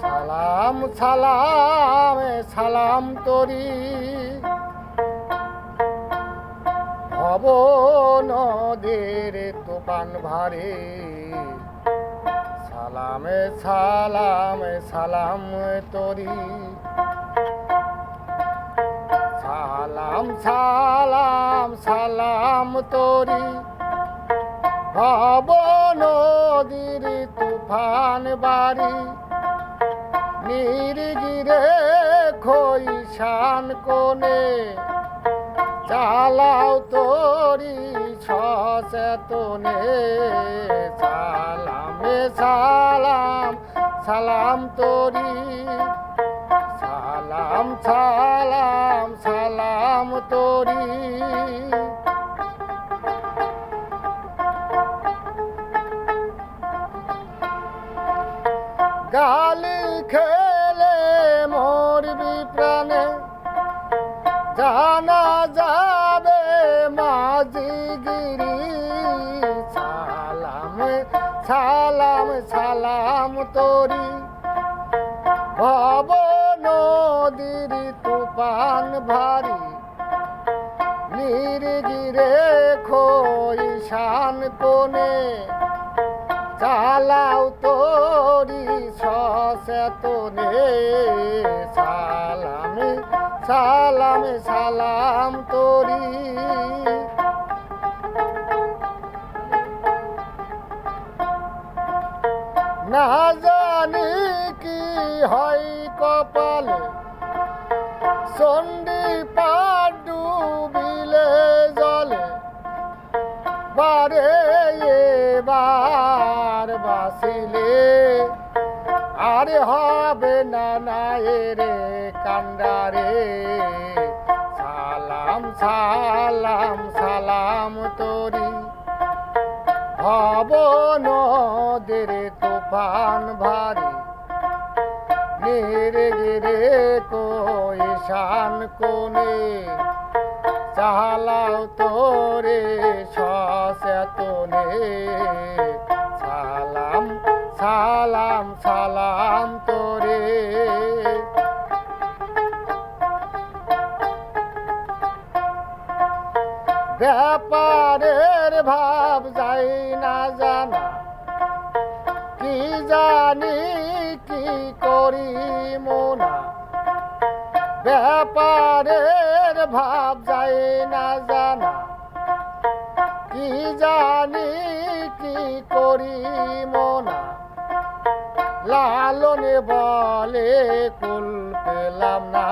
সালাম সালাম সালাম তরি ভব নদের তোপান ভারে। সালামে সালাম সালাম তরি সালাম সালাম সালাম তরি ভব নদীর তুফান বাড়ি, নির্গিরে খৈশান কোনে চালাও তোরি সচেতনে। সালামে সালাম সালাম তোরি। সালাম সালাম সালাম তোরি। গালি খেলে মরবি প্রাণে। জানা যাবে মাঝিগিরি সালাম সালাম সালাম তোরি। ভব নদীর তুফান ভারী। নির্গিরে খৈশান কোনে চালাও তোরি সচেতনে সালামে সালামে সালাম তোরি। না জানি কি হয় কপালে চণ্ডী পার ডুবিলে জলে। বারে এবার বাসিলে আরে হবে না না রে কান্ডারে। সালাম সালাম সালাম তোরি। হব নদের তুফান ভারী। নিরে গিরে কইশান কোনে চালাও তোরে সচেতনে সালাম সালাম সালাম ব্যাপারের ভাব যাই না জানা। কি জানি, কি করি মোনা। ব্যাপারের ভাব যাই না জানা। কি জানি, কি করি মোনা। লালনে বলে কুল পেলাম না।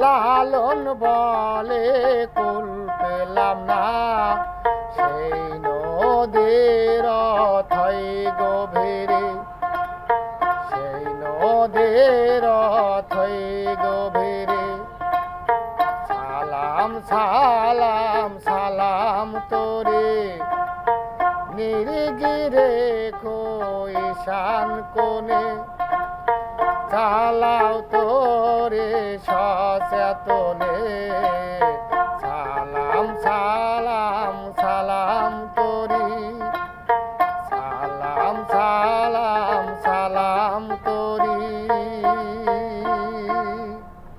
লালন বলে কুল পেলাম না। সেই নদীর থই গভীরে। সেই নদীর থই গভীরে। সালাম সালাম সালাম তোরে। নির্গিরে কইশান কোনে চালাও তোরে সচেতনে